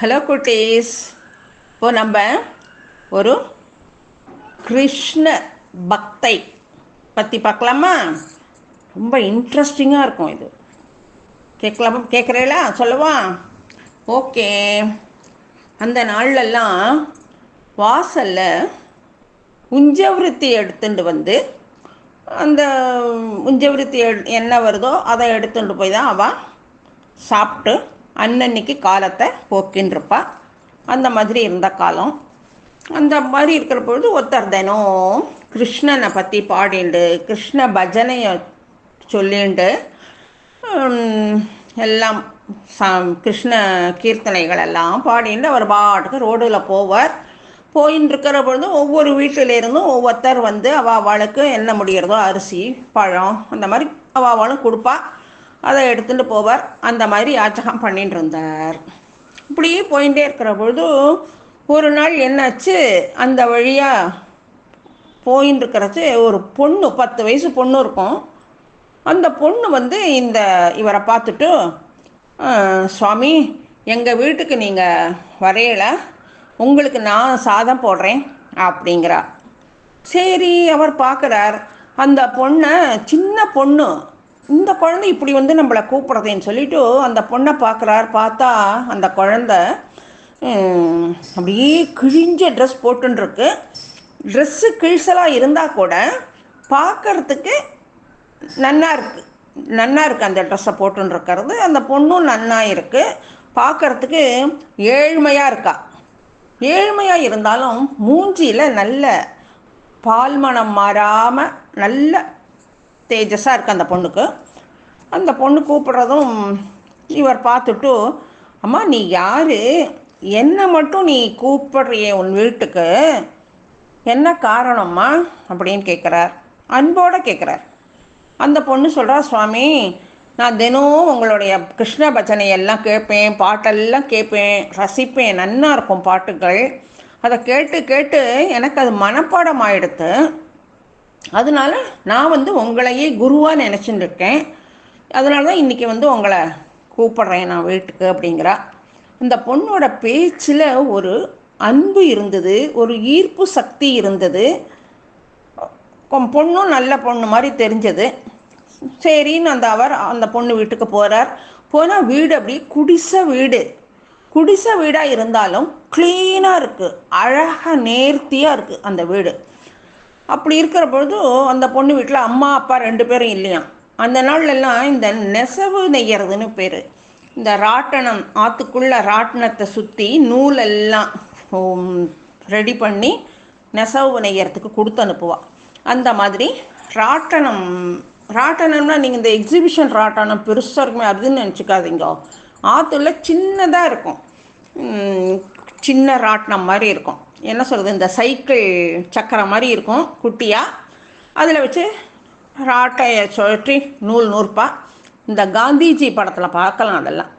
Hello குட்டீஸ். இப்போ நம்ம ஒரு கிருஷ்ண பக்தை பற்றி பார்க்கலாமா? ரொம்ப இன்ட்ரெஸ்டிங்காக இருக்கும் இது. கேட்கலாமா? கேட்குறீங்களா சொல்லவா? ஓகே அந்த நாள்லெல்லாம் வாசலில் உஞ்சவிருத்தி எடுத்துட்டு வந்து அந்த உஞ்சவிருத்தி எடு- என்ன வருதோ அதை எடுத்துட்டு போய் தான் அவள் சாப்பிட்டு அன்னன்னைக்கு காலத்தை போக்கின்றிருப்பா. அந்த மாதிரி இருந்த காலம். அந்த மாதிரி இருக்கிற பொழுது ஒருத்தர் தினம் கிருஷ்ணனை பற்றி பாடிண்டு கிருஷ்ண பஜனையை சொல்லிண்டு எல்லாம் சா கிருஷ்ண கீர்த்தனைகள் எல்லாம் பாடிண்டு அவர் பாட்டுக்கு ரோடில் போவார். போயின்னு இருக்கிற பொழுது ஒவ்வொரு வீட்டிலேருந்தும் ஒவ்வொருத்தர் வந்து அவ அவளுக்கு என்ன முடிகிறதோ அரிசி பழம் அந்த மாதிரி அவ அவளும் கொடுப்பா. அதை எடுத்துட்டு போவார். அந்த மாதிரி யாச்சகம் பண்ணிட்டு இருந்தார். இப்படியே போயிட்டே இருக்கிற பொழுது ஒரு நாள் என்னாச்சு? அந்த வழியாக போயின்னு இருக்கிறச்சு ஒரு பொண்ணு பத்து வயசு பொண்ணு இருக்கும். அந்த பொண்ணு வந்து இந்த இவரை பார்த்துட்டு சுவாமி எங்கள் வீட்டுக்கு நீங்கள் வரையல. உங்களுக்கு நான் சாதம் போடுறேன் அப்படிங்கிறா. சரி அவர் பார்க்குறார். அந்த பொண்ணை சின்ன பொண்ணு இந்த குழந்தை இப்படி வந்து நம்மளை கூப்பிட்றதுன்னு சொல்லிட்டு அந்த பொண்ணை பார்க்குறார். பார்த்தா அந்த குழந்தை அப்படியே கிழிஞ்ச ட்ரெஸ் போட்டுருக்கு ட்ரெஸ்ஸு கிழிசலாக இருந்தால் கூட பார்க்கறதுக்கு நன்னா இருக்கு. நன்னா இருக்கு அந்த ட்ரெஸ்ஸை போட்டுருக்கிறது அந்த பொண்ணும் நன்னா இருக்கு. பார்க்கறதுக்கு ஏழ்மையாக இருக்கா? ஏழ்மையாக இருந்தாலும் மூஞ்சியில் நல்ல பால்மணம் மாறாமல் நல்ல தேஜஸாக இருக்குது அந்த பொண்ணுக்கு. அந்த பொண்ணு கூப்பிட்றதும் இவர் பார்த்துட்டு அம்மா நீ யார்? என்ன மட்டும் நீ கூப்பிடுறியே உன் வீட்டுக்கு? என்ன காரணம்மா? அப்படின்னு கேட்குறார் அன்போடு கேட்குறார் அந்த பொண்ணு சொல்கிறா சுவாமி நான் தினம் உங்களுடைய கிருஷ்ண பஜனை எல்லாம் கேட்பேன் பாட்டெல்லாம் கேட்பேன் ரசிப்பேன் நன்னா இருக்கும் பாட்டுகள். அதை கேட்டு கேட்டு எனக்கு அது மனப்பாடம் ஆகிடுத்து அதனால நான் வந்து உங்களையே குருவாக நினச்சிட்டு இருக்கேன் அதனால தான் இன்றைக்கி வந்து உங்களை கூப்பிடுறேன் நான் வீட்டுக்கு அப்படிங்கிறா. இந்த பொண்ணோட பேச்சில் ஒரு அன்பு இருந்தது ஒரு ஈர்ப்பு சக்தி இருந்தது. பொண்ணும் நல்ல பொண்ணு மாதிரி தெரிஞ்சது. சரின்னு அந்த அவர் அந்த பொண்ணு வீட்டுக்கு போகிறார் போனால் வீடு அப்படியே குடிசை வீடு. குடிசை வீடாக இருந்தாலும் க்ளீனாக இருக்குது அழகாக நேர்த்தியாக இருக்குது அந்த வீடு. அப்படி இருக்கிற பொழுது அந்த பொண்ணு வீட்டில் அம்மா அப்பா ரெண்டு பேரும் இல்லையாம். அந்த நாள்லெல்லாம் இந்த நெசவு நெய்யறதுன்னு பேர். இந்த ராட்டணம் ஆற்றுக்குள்ள ராட்டணத்தை சுற்றி நூலெல்லாம் ரெடி பண்ணி நெசவு நெய்யறதுக்கு கொடுத்து அனுப்புவா. அந்த மாதிரி ராட்டணம் ராட்டணம்னா நீங்கள் இந்த எக்ஸிபிஷன் ராட்டணம் பெருசாக இருக்குமே அதுன்னு நினச்சிக்காதீங்க. ஆற்றுல சின்னதாக இருக்கும். சின்ன ராட்டினம் மாதிரி இருக்கும். என்ன சொல்கிறது இந்த சைக்கிள் சக்கரம் மாதிரி இருக்கும் குட்டியாக அதில் வச்சு ராட்டையை சுழற்றி நூல் நூற்பா இந்த காந்திஜி படத்தில் பார்க்கலாம் அதெல்லாம்.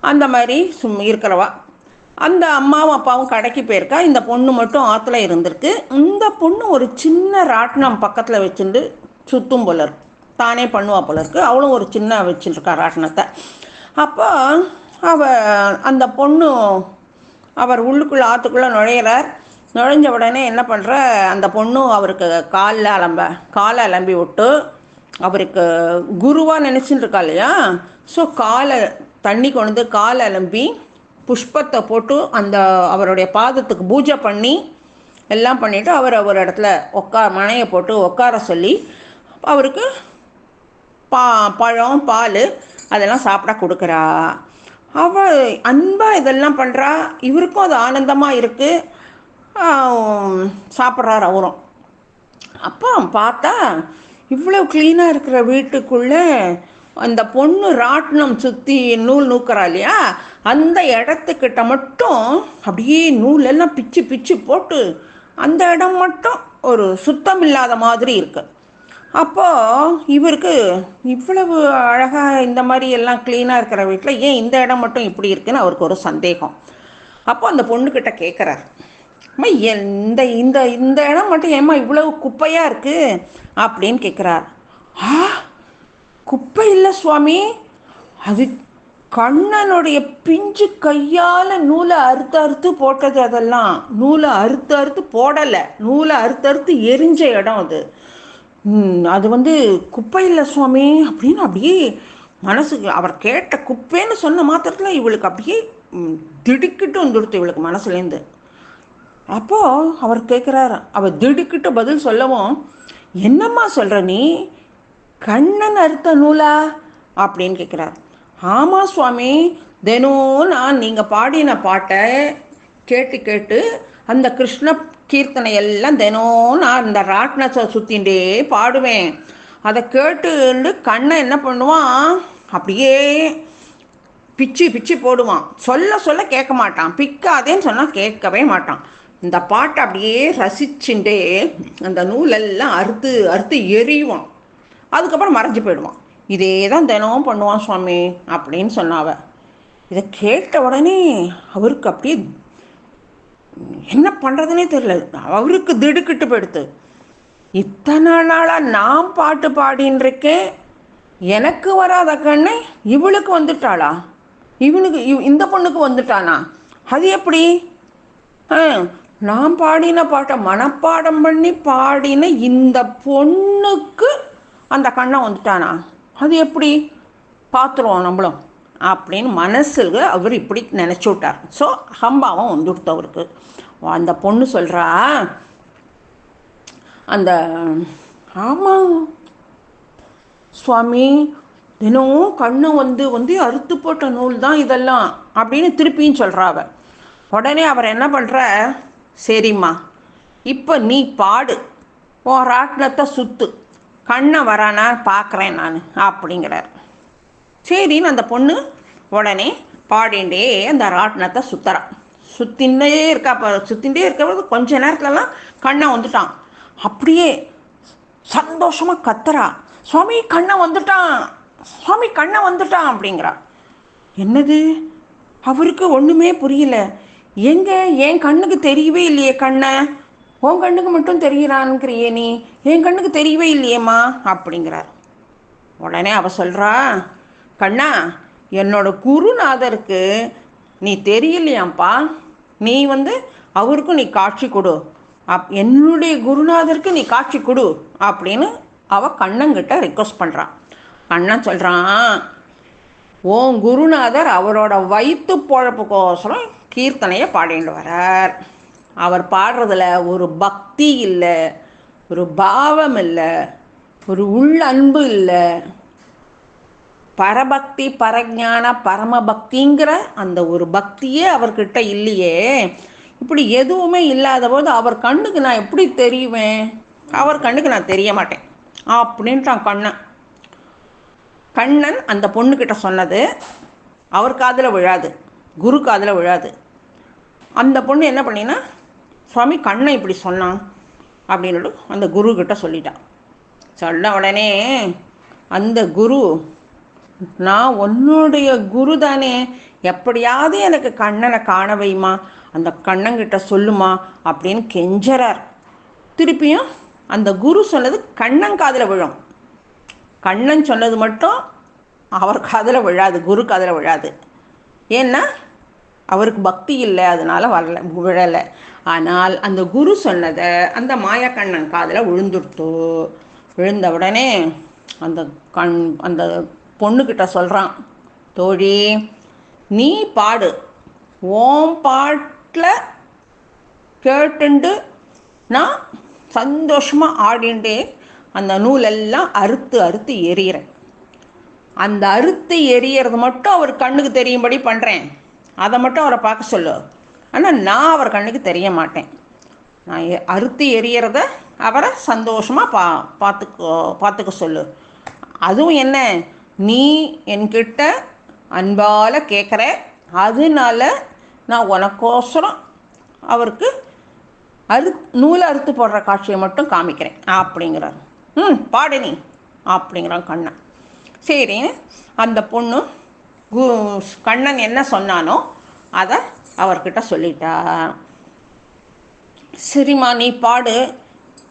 அந்த மாதிரி சும் இருக்கிறவா. அந்த அம்மாவும் அப்பாவும் கடைக்கு போயிருக்கா. இந்த பொண்ணு மட்டும் ஆற்றுல இருந்திருக்கு. இந்த பொண்ணு ஒரு சின்ன ராட்டினம் பக்கத்தில் வச்சுட்டு சுத்தும் போல இருக்கு. தானே பண்ணுவா போல இருக்கு. அவளும் ஒரு சின்ன வச்சுருக்கா ராட்டினத்தை. அப்போ அவ அந்த பொண்ணு அவர் உள்ளுக்குள்ளே ஆற்றுக்குள்ளே நுழையிறார். நுழைஞ்ச உடனே என்ன பண்ணுற அந்த பொண்ணும் அவருக்கு காலில் அலம்ப காலை அலம்பி விட்டு அவருக்கு குருவாக நினச்சின்னு இருக்கா இல்லையா? ஸோ காலை தண்ணி கொண்டு வந்து காலை அலம்பி புஷ்பத்தை போட்டு அந்த அவருடைய பாதத்துக்கு பூஜை பண்ணி எல்லாம் பண்ணிவிட்டு அவர் ஒரு இடத்துல உக்கா மனையை போட்டு உட்கார சொல்லி அவருக்கு பா பழம் பால் அதெல்லாம் சாப்பிட கொடுக்குறா. அவள் அன்பாக இதெல்லாம் பண்ணுறா இவருக்கும் அது ஆனந்தமாக இருக்குது சாப்பிட்றாரு அவரும். அப்போ பார்த்தா இவ்வளோ க்ளீனாக இருக்கிற வீட்டுக்குள்ளே அந்த பொண்ணு ராட்டினம் சுற்றி நூல் நூக்கிறா இல்லையா? அந்த இடத்துக்கிட்ட மட்டும் அப்படியே நூலெல்லாம் பிச்சு பிச்சு போட்டு அந்த இடம் மட்டும் ஒரு சுத்தம் இல்லாத மாதிரி இருக்குது அப்போ இவருக்கு இவ்வளவு அழகாக இந்த மாதிரி எல்லாம் க்ளீனாக இருக்கிற வீட்டில் ஏன் இந்த இடம் மட்டும் இப்படி இருக்குன்னு அவருக்கு ஒரு சந்தேகம். அப்போ அந்த பொண்ணுக்கிட்ட கேட்குறார் அம்மா இந்த இந்த இந்த இடம் மட்டும் ஏம்மா இவ்வளவு குப்பையாக இருக்குது அப்படின்னு கேட்குறார் ஆ குப்பை இல்லை சுவாமி. அது கண்ணனுடைய பிஞ்சு கையால் நூலை அறுத்து அறுத்து போட்டது அதெல்லாம். நூலை அறுத்து அறுத்து போடலை. நூலை அறுத்து அறுத்து எரிஞ்ச இடம் அது. அது வந்து குப்பை இல்லை சுவாமி அப்படின்னு அப்படியே மனசுக்கு அவர் கேட்ட குப்பைன்னு சொன்ன மாத்திரத்தில் இவளுக்கு அப்படியே திடுக்கிட்டு வந்துடுத்து இவளுக்கு மனசுலேருந்து அப்போது அவர் கேட்குறாரு அவள் திடுக்கிட்டு பதில் சொல்லவும் என்னம்மா சொல்கிற நீ? கண்ணன் அறுத்த நூலா? அப்படின்னு கேட்குறாரு ஆமாம் சுவாமி தினம் நான் நீங்கள் பாடின பாட்டை கேட்டு கேட்டு அந்த கிருஷ்ண கீர்த்தனை எல்லாம் தினம் நான் இந்த ராட்னத்தை சுற்றிண்டே பாடுவேன். அதை கேட்டு கண்ணை என்ன பண்ணுவான்? அப்படியே பிச்சு பிச்சு போடுவான். சொல்ல சொல்ல கேட்க மாட்டான். பிக்காதேன்னு சொன்னால் கேட்கவே மாட்டான். இந்த பாட்டை அப்படியே ரசிச்சுட்டே அந்த நூலெல்லாம் அறுத்து அறுத்து எரிவான் அதுக்கப்புறம் மறைஞ்சு போயிடுவான். இதே தான் தினமும் பண்ணுவான் சுவாமி அப்படின்னு சொன்னாவ. இதை கேட்ட உடனே அவருக்கு அப்படியே என்ன பண்ணுறதுனே தெரியல. அவருக்கு திடுக்கிட்டு போயிடுத்து இத்தனை நாளாக நான் பாட்டு பாடின்னு இருக்கேன் எனக்கு வராத கண்ணு இவளுக்கு வந்துட்டாளா? இவனுக்கு இந்த பொண்ணுக்கு வந்துட்டானா? அது எப்படி? நான் பாடின பாட்டை மனப்பாடம் பண்ணி பாடின இந்த பொண்ணுக்கு அந்த கண்ணை வந்துட்டானா? அது எப்படி? பார்த்துருவோம் நம்மளும். அப்படின்னு மனசில் அவர் இப்படி நினச்சி விட்டார். ஸோ அகம்பாவம் வந்துடுத்து அவருக்கு அந்த பொண்ணு சொல்கிறா அந்த ஆமாம் சுவாமி தினமும் கண்ணு வந்து வந்து அறுத்து போட்ட நூல் தான் இதெல்லாம் அப்படின்னு திருப்பியும் சொல்கிறா அவர் உடனே அவர் என்ன பண்ணுற சரிம்மா இப்போ நீ பாடு. ஓ ராட்டினத்தை சுத்து. கண்ணை வரானா பார்க்குறேன் நான் அப்படிங்கிறார். சரின்னு அந்த பொண்ணு உடனே பாடிண்டே அந்த ராட்டினத்தை சுத்தறான் சுத்தின்னே இருக்கா சுத்தின்ண்டே இருக்கிறது கொஞ்ச நேரத்துலலாம் கண்ணை வந்துட்டான். அப்படியே சந்தோஷமாக கத்துறா. சுவாமி கண்ணை வந்துட்டான். சுவாமி கண்ணை வந்துட்டான் அப்படிங்கிறா. என்னது? அவருக்கு ஒன்றுமே புரியல. எங்கே? என் கண்ணுக்கு தெரியவே இல்லையே கண்ணை. உன் கண்ணுக்கு மட்டும் தெரிகிறான்ங்கிறியே நீ. என் கண்ணுக்கு தெரியவே இல்லையேம்மா அப்படிங்கிறார். உடனே அவ சொல்கிறா கண்ணா என்னோட குருநாதருக்கு நீ தெரியலையாம்ப்பா. நீ வந்து அவருக்கும் நீ காட்சி கொடு. அப் என்னுடைய குருநாதருக்கு நீ காட்சி கொடு அப்படின்னு அவ கண்ணங்கிட்ட ரிக்வஸ்ட் பண்ணுறான் கண்ணன் சொல்கிறான் ஓன் குருநாதர் அவரோட வயிற்று பொழப்புக்கோசரம் கீர்த்தனையை பாடிட்டு வரார் அவர் பாடுறதுல ஒரு பக்தி இல்லை ஒரு பாவம் இல்லை ஒரு உள் அன்பு இல்லை பரபக்தி பரஜான பரமபக்திங்கிற அந்த ஒரு பக்தியே அவர்கிட்ட இல்லையே. இப்படி எதுவுமே இல்லாத போது அவர் கண்ணுக்கு நான் எப்படி தெரியுவேன் அவர் கண்ணுக்கு நான் தெரிய மாட்டேன். அப்படின்ட்டான் கண்ணன். கண்ணன் அந்த பொண்ணுக்கிட்ட சொன்னது அவர் காதில் விழாது குரு காதில் விழாது. அந்த பொண்ணு என்ன பண்ணினா சுவாமி கண்ணை இப்படி சொன்னான். அப்படின்னு அந்த குரு கிட்ட சொல்லிட்டான் சொன்ன உடனே அந்த குரு நான் உன்னுடைய குரு தானே எப்படியாவது எனக்கு கண்ணனை காண வைமா. அந்த கண்ணங்கிட்ட சொல்லுமா அப்படின்னு கெஞ்சறார். திருப்பியும் அந்த குரு சொன்னது கண்ணன் காதில் விழும். கண்ணன் சொன்னது மட்டும் அவர் காதில் விழாது குரு காதில் விழாது. ஏன்னா அவருக்கு பக்தி இல்லை அதனால் வரல விழலை. ஆனால் அந்த குரு சொன்னதை அந்த மாயக்கண்ணன் காதில் விழுந்துடுத்து. விழுந்த உடனே அந்த கண் அந்த பொண்ணுக்கிட்ட சொல்கிறான் தோழி நீ பாடு. ஓம் பாட்டில் கேட்டுண்டு நான் சந்தோஷமாக ஆடிண்டே அந்த நூலெல்லாம் அறுத்து அறுத்து எரியிறேன் அந்த அறுத்து எரியறது மட்டும் அவர் கண்ணுக்கு தெரியும்படி பண்ணுறேன் அதை மட்டும் அவரை பார்க்க சொல்லு. ஆனால் நான் அவர் கண்ணுக்கு தெரிய மாட்டேன். நான் அறுத்து எரியறத அவரை சந்தோஷமாக பா பார்த்துக்கோ பார்த்துக்க சொல்லு. அதுவும் என்ன நீ என்கிட்ட அன்பால் கேட்குற அதனால நான் உனக்கோசரம் அவருக்கு அறு நூலை அறுத்து போடுற காட்சியை மட்டும் காமிக்கிறேன். அப்படிங்கிறார். ம் பாடு நீ. அப்படிங்கிறான் கண்ணன். சரி அந்த பொண்ணு கண்ணன் என்ன சொன்னானோ அதை அவர்கிட்ட சொல்லிட்டா. சரிம்மா நீ பாடு.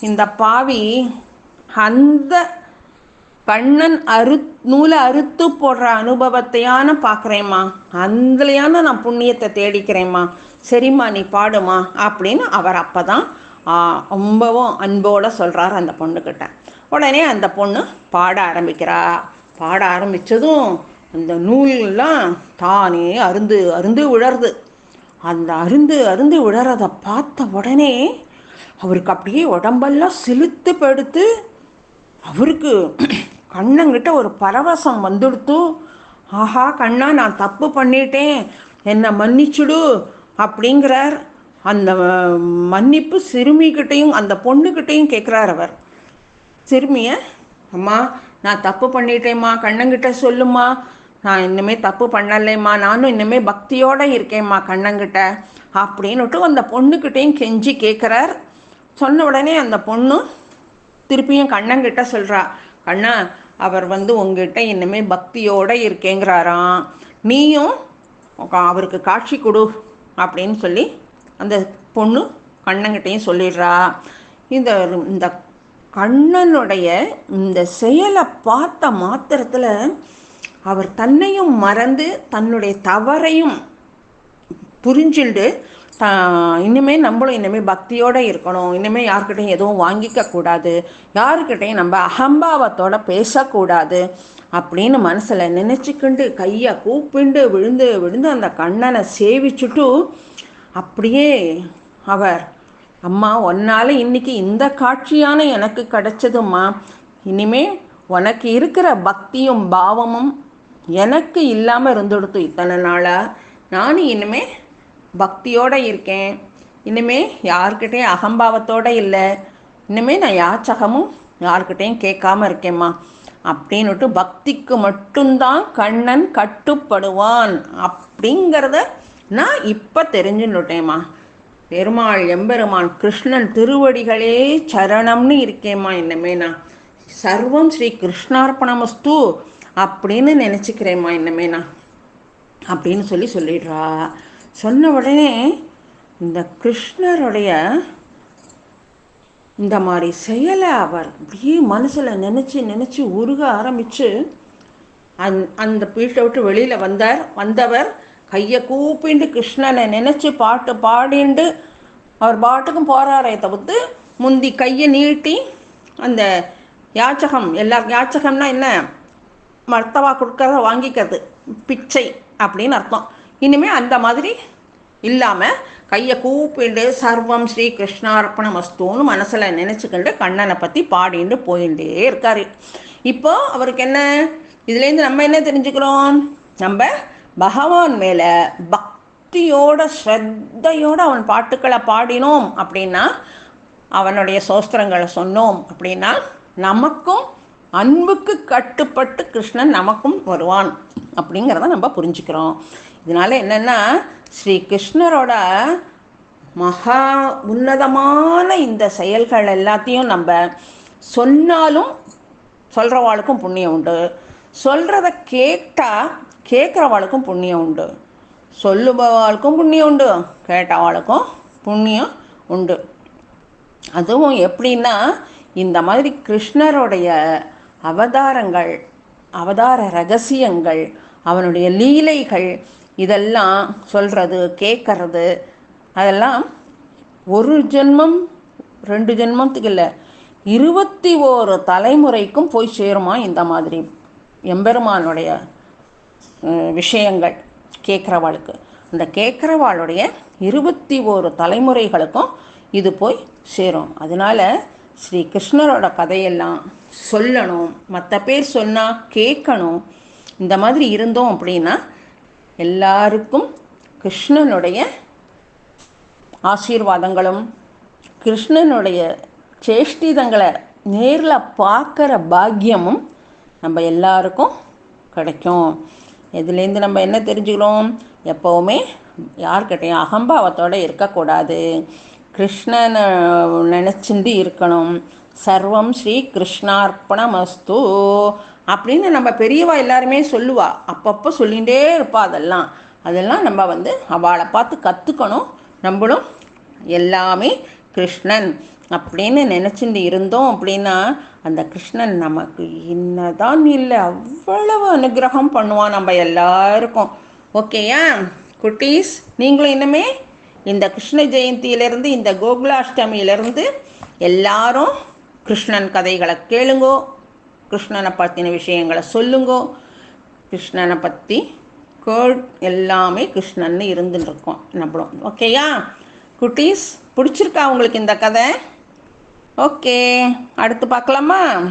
இந்த பாவி அந்த கண்ணன் அரு நூலை அறுத்து போடுற அனுபவத்தையான பார்க்குறேம்மா. அதுலையான நான் புண்ணியத்தை தேடிக்கிறேம்மா. சரிம்மா நீ பாடுமா அப்படின்னு அவர் அப்போ தான் ரொம்பவும் அன்போடு சொல்கிறார் அந்த பொண்ணுக்கிட்ட உடனே அந்த பொண்ணு பாட ஆரம்பிக்கிறா. பாட ஆரம்பித்ததும் அந்த நூல்லாம் தானே அருந்து அருந்து விழருது அந்த அருந்து அருந்து விழறதை பார்த்த உடனே அவருக்கு அப்படியே உடம்பெல்லாம் சிலுத்து படுத்து அவருக்கு கண்ணங்கிட்ட ஒரு பரவசம் வந்துடுத்து ஆஹா கண்ணா நான் தப்பு பண்ணிட்டேன். என்னை மன்னிச்சுடு அப்படிங்கிறார். அந்த மன்னிப்பு சிறுமிக்கிட்டையும் அந்த பொண்ணுக்கிட்டையும் கேட்குறார் அவர். சிறுமிய அம்மா நான் தப்பு பண்ணிட்டேம்மா. கண்ணங்கிட்ட சொல்லுமா நான் இன்னுமே தப்பு பண்ணலைம்மா. நானும் இன்னுமே பக்தியோடு இருக்கேம்மா கண்ணங்கிட்ட அப்படின்னுட்டு அந்த பொண்ணுக்கிட்டையும் கெஞ்சி கேட்குறார் சொன்ன உடனே அந்த பொண்ணு திருப்பியும் கண்ணங்கிட்ட சொல்கிறா அண்ணா அவர் வந்து உங்ககிட்ட இன்னுமே பக்தியோடு இருக்கேங்கிறாராம். நீயும் அவருக்கு காட்சி கொடு அப்படின்னு சொல்லி அந்த பொண்ணு கண்ணங்கிட்டையும் சொல்லிடுறா. இந்த இந்த கண்ணனுடைய இந்த செயலை பார்த்த மாத்திரத்தில் அவர் தன்னையும் மறந்து தன்னுடைய தவறையும் புரிஞ்சுண்டு இனிமேல் நம்மளும் இனிமேல் பக்தியோடு இருக்கணும். இனிமேல் யாருக்கிட்டையும் எதுவும் வாங்கிக்க கூடாது. யாருக்கிட்டையும் நம்ம அகம்பாவத்தோட பேசக்கூடாது. அப்படின்னு மனசில் நினச்சிக்கிண்டு கையை கூப்பிண்டு விழுந்து விழுந்து அந்த கண்ணனை சேவிச்சுட்டு அப்படியே அவர் அம்மா ஒன்னால் இன்னைக்கு இந்த காட்சியான எனக்கு கிடைச்சதும்மா. இனிமே உனக்கு இருக்கிற பக்தியும் பாவமும் எனக்கு இல்லாமல் இருந்துடுத்து இத்தனை நாளாக நானும் இனிமே பக்தியோடு இருக்கேன். இனிமே யார்கிட்டையும் அகம்பாவத்தோடு இல்லை. இனிமே நான் யாச்சகமும் யார்கிட்டையும் கேட்காம இருக்கேம்மா. அப்படின்னுட்டு பக்திக்கு மட்டும்தான் கண்ணன் கட்டுப்படுவான். அப்படிங்கிறத நான் இப்போ தெரிஞ்சுன்னுட்டேம்மா. பெருமாள் எம்பெருமான் கிருஷ்ணன் திருவடிகளே சரணம்னு இருக்கேம்மா இன்னமே நான். சர்வம் ஸ்ரீ கிருஷ்ணார்ப்பணமஸ்து அப்படின்னு நினச்சிக்கிறேம்மா இன்னமே நான். அப்படின்னு சொல்லி சொல்லிடுறா. சொன்ன உடனே இந்த கிருஷ்ணருடைய இந்த மாதிரி செயலை அவர் அப்படியே மனசில் நினச்சி நினச்சி உருக ஆரம்பித்து அந் அந்த வீட்டை விட்டு வெளியில் வந்தார். வந்தவர் கையை கூப்பிண்டு கிருஷ்ணனை நினச்சி பாட்டு பாடிண்டு அவர் பாட்டுக்கும் போகிறாரே தவிர்த்து முந்தி கையை நீட்டி அந்த யாச்சகம் எல்லா யாச்சகம்னா என்ன? மர்த்தவா கொடுக்கறத வாங்கிக்கிறது. பிச்சை அப்படின்னு அர்த்தம். இனிமேல் அந்த மாதிரி இல்லாமல் கையை கூப்பிண்டு சர்வம் ஸ்ரீ கிருஷ்ணார்ப்பண மஸ்தூன்னு மனசில் நினச்சிக்கிட்டு கண்ணனை பற்றி பாடிட்டு போயிட்டே இருக்கார். இப்போ அவருக்கு என்ன? இதுலேருந்து நம்ம என்ன தெரிஞ்சுக்கிறோம்? நம்ம பகவான் மேலே பக்தியோட ஸ்ரத்தையோடு அவன் பாட்டுக்களை பாடினோம் அப்படின்னா அவனுடைய சோஸ்திரங்களை சொன்னோம் அப்படின்னா நமக்கும் அன்புக்கு கட்டுப்பட்டு கிருஷ்ணன் நமக்கும் வருவான் அப்படிங்கிறத நம்ம புரிஞ்சுக்கிறோம். இதனால என்னென்னா ஸ்ரீ கிருஷ்ணரோட மகா உன்னதமான இந்த செயல்கள் எல்லாத்தையும் நம்ம சொன்னாலும் சொல்கிறவாளுக்கும் புண்ணியம் உண்டு. சொல்கிறத கேட்டால் கேட்குறவாளுக்கும் புண்ணியம் உண்டு. சொல்லுபவாளுக்கும் புண்ணியம் உண்டு கேட்டவாளுக்கும் புண்ணியம் உண்டு. அதுவும் எப்படின்னா இந்த மாதிரி கிருஷ்ணருடைய அவதாரங்கள் அவதார ரகசியங்கள் அவனுடைய லீலைகள் இதெல்லாம் சொல்கிறது கேட்கறது அதெல்லாம் ஒரு ஜென்மம் ரெண்டு ஜென்மத்துக்கு இல்லை இருபத்தி ஓரு தலைமுறைக்கும் போய் சேருமா இந்த மாதிரி எம்பெருமானுடைய விஷயங்கள் கேட்குறவாளுக்கு அந்த கேட்குறவாளுடைய இருபத்தி ஓரு தலைமுறைகளுக்கும் இது போய் சேரும். அதனால் ஸ்ரீ கிருஷ்ணரோட கதையெல்லாம் சொல்லணும். மற்ற பேர் சொன்னால் கேட்கணும் இந்த மாதிரி இருந்தோம் அப்படின்னா எல்லாருக்கும் கிருஷ்ணனுடைய ஆசீர்வாதங்களும் கிருஷ்ணனுடைய சேஷ்டிதங்களை நேரில் பார்க்குற பாக்கியமும் நம்ம எல்லாருக்கும் கிடைக்கும். இதுலேருந்து நம்ம என்ன தெரிஞ்சுக்கிறோம்? எப்போவுமே யார்கிட்டையும் அகம்பாவத்தோடு இருக்கக்கூடாது. கிருஷ்ணனை நினச்சிண்டு இருக்கணும். சர்வம் ஸ்ரீ கிருஷ்ணார்ப்பணமஸ்து அப்படின்னு நம்ம பெரியவா எல்லாருமே சொல்லுவா. அப்பப்போ சொல்லிகிட்டே இருப்பா அதெல்லாம். அதெல்லாம் நம்ம வந்து அவளை பார்த்து கற்றுக்கணும் நம்மளும் எல்லாமே கிருஷ்ணன் அப்படின்னு நினச்சிட்டு இருந்தோம் அப்படின்னா அந்த கிருஷ்ணன் நமக்கு என்னதான் இல்லை அவ்வளவு அனுகிரகம் பண்ணுவான் நம்ம எல்லாருக்கும். ஓகேயா? குட்டீஸ் நீங்களும் இன்னுமே இந்த கிருஷ்ண ஜெயந்தியிலேருந்து இந்த கோகுலாஷ்டமியிலேருந்து எல்லாரும் கிருஷ்ணன் கதைகளை கேளுங்கோ. கிருஷ்ணனை பற்றின விஷயங்களை சொல்லுங்கோ. கிருஷ்ணனை பற்றி கேள் எல்லாமே கிருஷ்ணன் இருந்துட்டு இருக்கோம் நம்மளும் ஓகேயா? குட்டீஸ் பிடிச்சிருக்கா உங்களுக்கு இந்த கதை? ஓகே. அடுத்து பார்க்கலாமா?